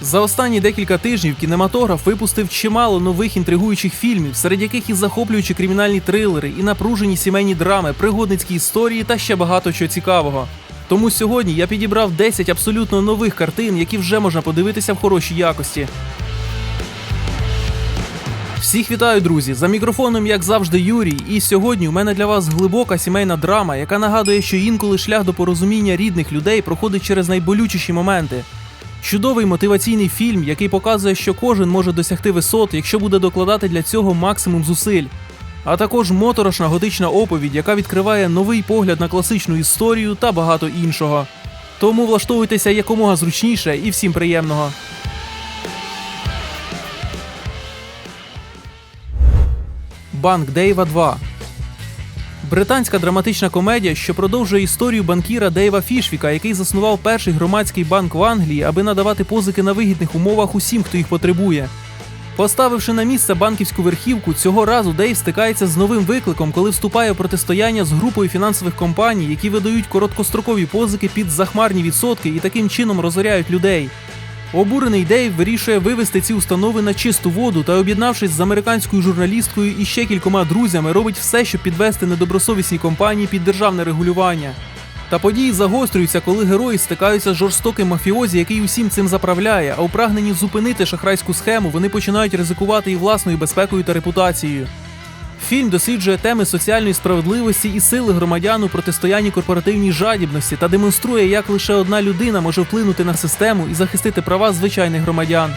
За останні декілька тижнів кінематограф випустив чимало нових інтригуючих фільмів, серед яких і захоплюючі кримінальні трилери, і напружені сімейні драми, пригодницькі історії та ще багато чого цікавого. Тому сьогодні я підібрав 10 абсолютно нових картин, які вже можна подивитися в хорошій якості. Всіх вітаю, друзі! За мікрофоном, як завжди, Юрій. І сьогодні у мене для вас глибока сімейна драма, яка нагадує, що інколи шлях до порозуміння рідних людей проходить через найболючіші моменти. Чудовий мотиваційний фільм, який показує, що кожен може досягти висот, якщо буде докладати для цього максимум зусиль. А також моторошна готична оповідь, яка відкриває новий погляд на класичну історію та багато іншого. Тому влаштовуйтеся якомога зручніше і всім приємного. Банк Дейва 2 Британська драматична комедія, що продовжує історію банкіра Дейва Фішвіка, який заснував перший громадський банк в Англії, аби надавати позики на вигідних умовах усім, хто їх потребує. Поставивши на місце банківську верхівку, цього разу Дейв стикається з новим викликом, коли вступає в протистояння з групою фінансових компаній, які видають короткострокові позики під захмарні відсотки і таким чином розоряють людей. Обурений Дейв вирішує вивести ці установи на чисту воду та, об'єднавшись з американською журналісткою і ще кількома друзями, робить все, щоб підвести недобросовісні компанії під державне регулювання. Та події загострюються, коли герої стикаються з жорстоким мафіозі, який усім цим заправляє, а у прагненні зупинити шахрайську схему вони починають ризикувати і власною безпекою та репутацією. Фільм досліджує теми соціальної справедливості і сили громадян у протистоянні корпоративній жадібності та демонструє, як лише одна людина може вплинути на систему і захистити права звичайних громадян.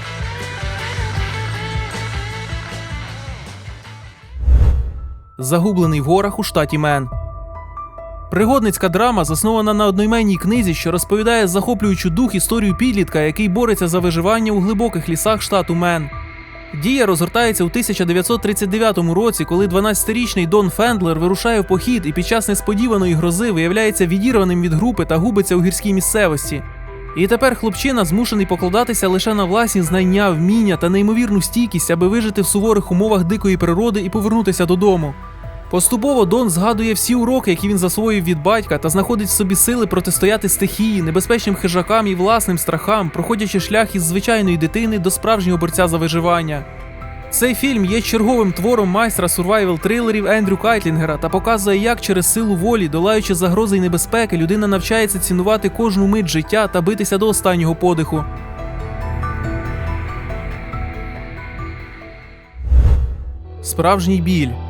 Загублений в горах у штаті Мен. Пригодницька драма заснована на одноіменній книзі, що розповідає захоплюючу дух історію підлітка, який бореться за виживання у глибоких лісах штату Мен. Дія розгортається у 1939 році, коли 12-річний Дон Фендлер вирушає в похід і під час несподіваної грози виявляється відірваним від групи та губиться у гірській місцевості. І тепер хлопчина змушений покладатися лише на власні знання, вміння та неймовірну стійкість, аби вижити в суворих умовах дикої природи і повернутися додому. Поступово Дон згадує всі уроки, які він засвоїв від батька, та знаходить в собі сили протистояти стихії, небезпечним хижакам і власним страхам, проходячи шлях із звичайної дитини до справжнього борця за виживання. Цей фільм є черговим твором майстра сурвайвел трилерів Ендрю Кайтлінгера та показує, як через силу волі, долаючи загрози і небезпеки, людина навчається цінувати кожну мить життя та битися до останнього подиху. Справжній біль.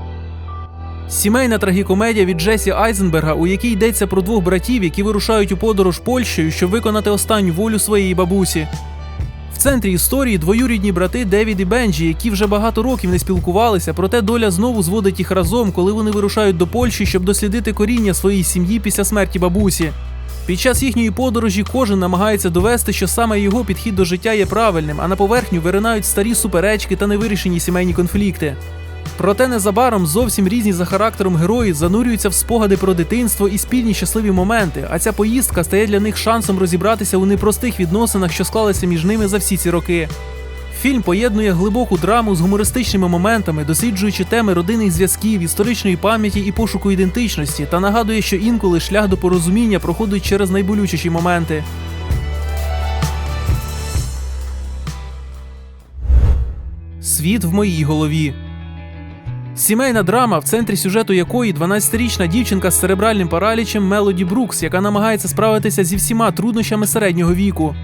Сімейна трагікомедія від Джесі Айзенберга, у якій йдеться про двох братів, які вирушають у подорож Польщею, щоб виконати останню волю своєї бабусі. В центрі історії двоюрідні брати Девід і Бенджі, які вже багато років не спілкувалися, проте доля знову зводить їх разом, коли вони вирушають до Польщі, щоб дослідити коріння своєї сім'ї після смерті бабусі. Під час їхньої подорожі кожен намагається довести, що саме його підхід до життя є правильним, а на поверхню виринають старі суперечки та невирішені сімейні конфлікти. Проте незабаром зовсім різні за характером герої занурюються в спогади про дитинство і спільні щасливі моменти, а ця поїздка стає для них шансом розібратися у непростих відносинах, що склалися між ними за всі ці роки. Фільм поєднує глибоку драму з гумористичними моментами, досліджуючи теми родинних зв'язків, історичної пам'яті і пошуку ідентичності, та нагадує, що інколи шлях до порозуміння проходить через найболючіші моменти. Світ в моїй голові. Сімейна драма, в центрі сюжету якої 12-річна дівчинка з церебральним паралічем Мелоді Брукс, яка намагається справитися зі всіма труднощами середнього віку.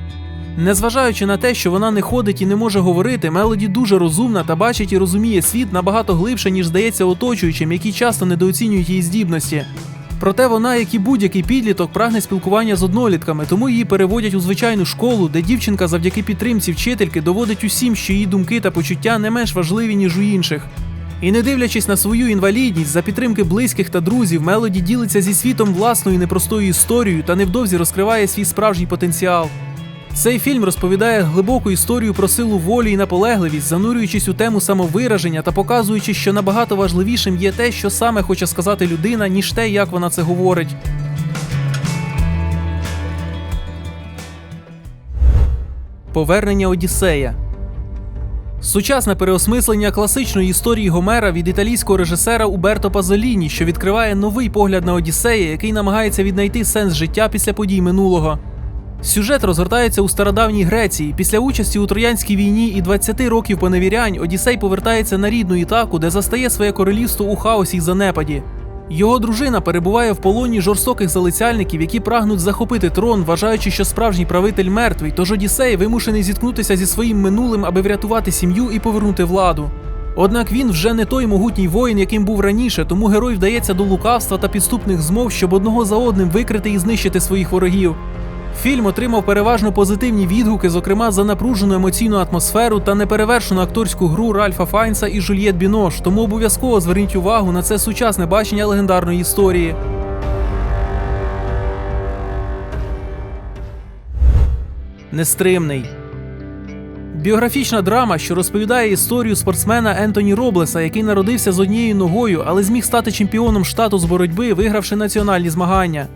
Незважаючи на те, що вона не ходить і не може говорити, Мелоді дуже розумна та бачить і розуміє світ набагато глибше, ніж здається оточуючим, які часто недооцінюють її здібності. Проте вона, як і будь-який підліток, прагне спілкування з однолітками, тому її переводять у звичайну школу, де дівчинка завдяки підтримці вчительки доводить усім, що її думки та почуття не менш важливі, ніж у інших. І не дивлячись на свою інвалідність, за підтримки близьких та друзів, Мелоді ділиться зі світом власною непростою історією та невдовзі розкриває свій справжній потенціал. Цей фільм розповідає глибоку історію про силу волі і наполегливість, занурюючись у тему самовираження та показуючи, що набагато важливішим є те, що саме хоче сказати людина, ніж те, як вона це говорить. Повернення Одіссея. Сучасне переосмислення класичної історії Гомера від італійського режисера Уберто Пазоліні, що відкриває новий погляд на Одіссея, який намагається віднайти сенс життя після подій минулого. Сюжет розгортається у стародавній Греції. Після участі у Троянській війні і 20 років поневірянь Одіссей повертається на рідну Ітаку, де застає своє королівство у хаосі й занепаді. Його дружина перебуває в полоні жорстоких залицяльників, які прагнуть захопити трон, вважаючи, що справжній правитель мертвий. Тож Одіссей вимушений зіткнутися зі своїм минулим, аби врятувати сім'ю і повернути владу. Однак він вже не той могутній воїн, яким був раніше, тому герой вдається до лукавства та підступних змов, щоб одного за одним викрити і знищити своїх ворогів. Фільм отримав переважно позитивні відгуки, зокрема за напружену емоційну атмосферу та неперевершену акторську гру Ральфа Файнса і Жульєт Бінош, тому обов'язково зверніть увагу на це сучасне бачення легендарної історії. Нестримний. Біографічна драма, що розповідає історію спортсмена Ентоні Роблеса, який народився з однією ногою, але зміг стати чемпіоном штату з боротьби, вигравши національні змагання.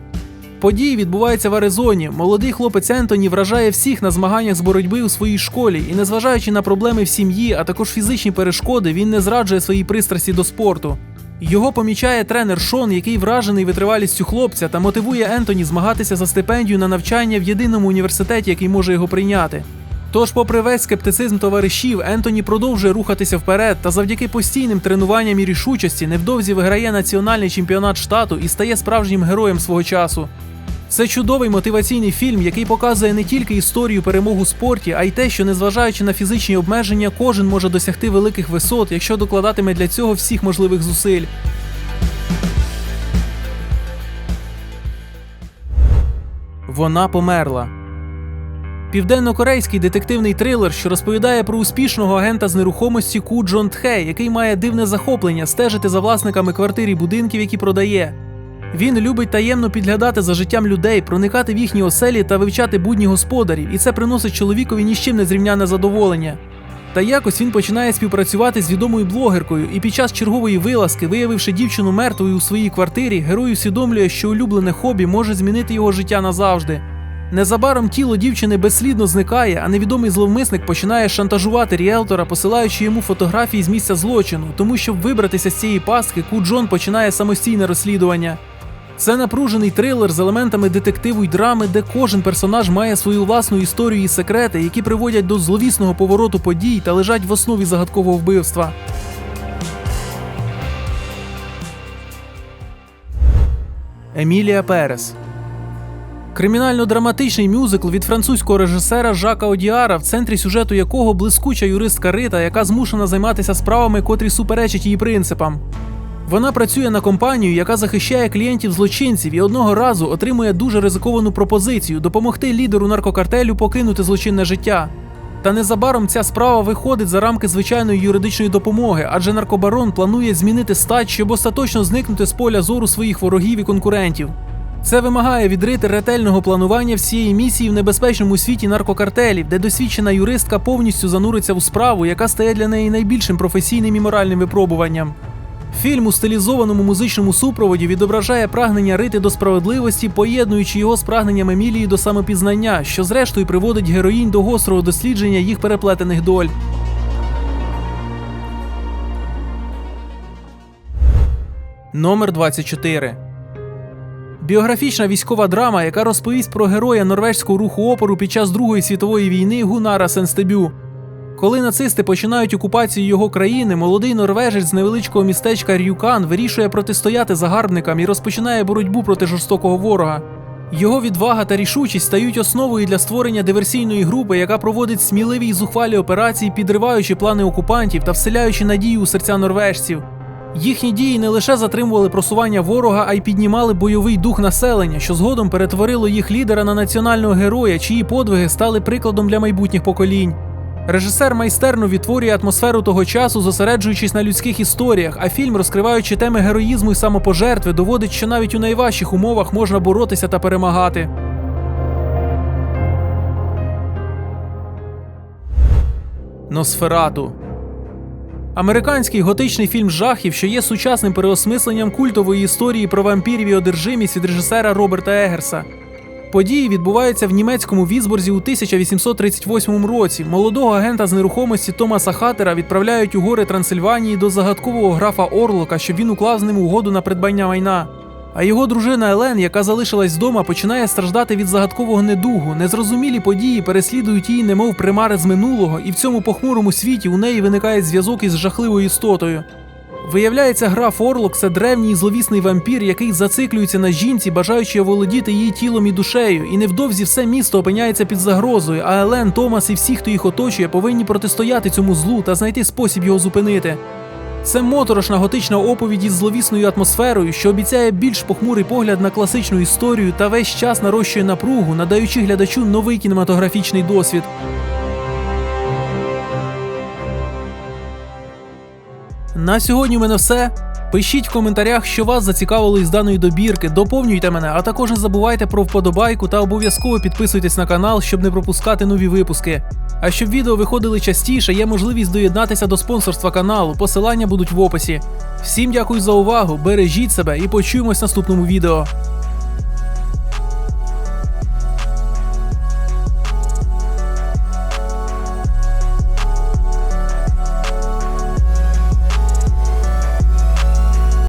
Події відбуваються в Аризоні. Молодий хлопець Ентоні вражає всіх на змаганнях з боротьби у своїй школі, і незважаючи на проблеми в сім'ї, а також фізичні перешкоди, він не зраджує своїй пристрасті до спорту. Його помічає тренер Шон, який вражений витривалістю хлопця та мотивує Ентоні змагатися за стипендію на навчання в єдиному університеті, який може його прийняти. Тож, попри весь скептицизм товаришів, Ентоні продовжує рухатися вперед та завдяки постійним тренуванням і рішучості невдовзі виграє національний чемпіонат штату і стає справжнім героєм свого часу. Це чудовий мотиваційний фільм, який показує не тільки історію перемог у спорті, а й те, що незважаючи на фізичні обмеження, кожен може досягти великих висот, якщо докладатиме для цього всіх можливих зусиль. Вона померла. Південно-корейський детективний трилер, що розповідає про успішного агента з нерухомості Ку Джон Тхе, який має дивне захоплення стежити за власниками квартир і будинків, які продає. Він любить таємно підглядати за життям людей, проникати в їхні оселі та вивчати будні господарів, і це приносить чоловікові ні з чим не зрівняне задоволення. Та якось він починає співпрацювати з відомою блогеркою, і під час чергової вилазки, виявивши дівчину мертвою у своїй квартирі, герой усвідомлює, що улюблене хобі може змінити його життя назавжди. Незабаром тіло дівчини безслідно зникає, а невідомий зловмисник починає шантажувати ріелтора, посилаючи йому фотографії з місця злочину, тому щоб вибратися з цієї пастки, Ку Джон починає самостійне розслідування. Це напружений трилер з елементами детективу й драми, де кожен персонаж має свою власну історію і секрети, які приводять до зловісного повороту подій та лежать в основі загадкового вбивства. Емілія Перес Кримінально-драматичний мюзикл від французького режисера Жака Одіара, в центрі сюжету якого блискуча юристка Рита, яка змушена займатися справами, котрі суперечать її принципам. Вона працює на компанію, яка захищає клієнтів злочинців, і одного разу отримує дуже ризиковану пропозицію допомогти лідеру наркокартелю покинути злочинне життя. Та незабаром ця справа виходить за рамки звичайної юридичної допомоги, адже наркобарон планує змінити стать, щоб остаточно зникнути з поля зору своїх ворогів і конкурентів. Це вимагає від Рити ретельного планування всієї місії в небезпечному світі наркокартелів, де досвідчена юристка повністю зануриться у справу, яка стає для неї найбільшим професійним і моральним випробуванням. Фільм у стилізованому музичному супроводі відображає прагнення Рити до справедливості, поєднуючи його з прагненням Емілії до самопізнання, що зрештою приводить героїнь до гострого дослідження їх переплетених доль. Номер 24 Біографічна військова драма, яка розповість про героя норвезького руху опору під час Другої світової війни Гунара Сенстебю. Коли нацисти починають окупацію його країни, молодий норвежець з невеличкого містечка Рюкан вирішує протистояти загарбникам і розпочинає боротьбу проти жорстокого ворога. Його відвага та рішучість стають основою для створення диверсійної групи, яка проводить сміливі й зухвалі операції, підриваючи плани окупантів та вселяючи надію у серця норвежців. Їхні дії не лише затримували просування ворога, а й піднімали бойовий дух населення, що згодом перетворило їх лідера на національного героя, чиї подвиги стали прикладом для майбутніх поколінь. Режисер майстерно відтворює атмосферу того часу, зосереджуючись на людських історіях, а фільм, розкриваючи теми героїзму і самопожертви, доводить, що навіть у найважчих умовах можна боротися та перемагати. Носферату Американський готичний фільм жахів, що є сучасним переосмисленням культової історії про вампірів і одержимість від режисера Роберта Егерса. Події відбуваються в німецькому Візборзі у 1838 році. Молодого агента з нерухомості Томаса Хатера відправляють у гори Трансильванії до загадкового графа Орлока, щоб він уклав з ним угоду на придбання майна. А його дружина Елен, яка залишилась вдома, починає страждати від загадкового недугу. Незрозумілі події переслідують її, немов примари з минулого, і в цьому похмурому світі у неї виникає зв'язок із жахливою істотою. Виявляється, граф Орлок це древній зловісний вампір, який зациклюється на жінці, бажаючи оволодіти її тілом і душею, і невдовзі все місто опиняється під загрозою, а Елен, Томас і всі, хто їх оточує, повинні протистояти цьому злу та знайти спосіб його зупинити. Це моторошна готична оповідь із зловісною атмосферою, що обіцяє більш похмурий погляд на класичну історію та весь час нарощує напругу, надаючи глядачу новий кінематографічний досвід. На сьогодні у мене все. Пишіть в коментарях, що вас зацікавило із даної добірки, доповнюйте мене, а також не забувайте про вподобайку та обов'язково підписуйтесь на канал, щоб не пропускати нові випуски. А щоб відео виходили частіше, є можливість доєднатися до спонсорства каналу. Посилання будуть в описі. Всім дякую за увагу, бережіть себе і почуємось в наступному відео.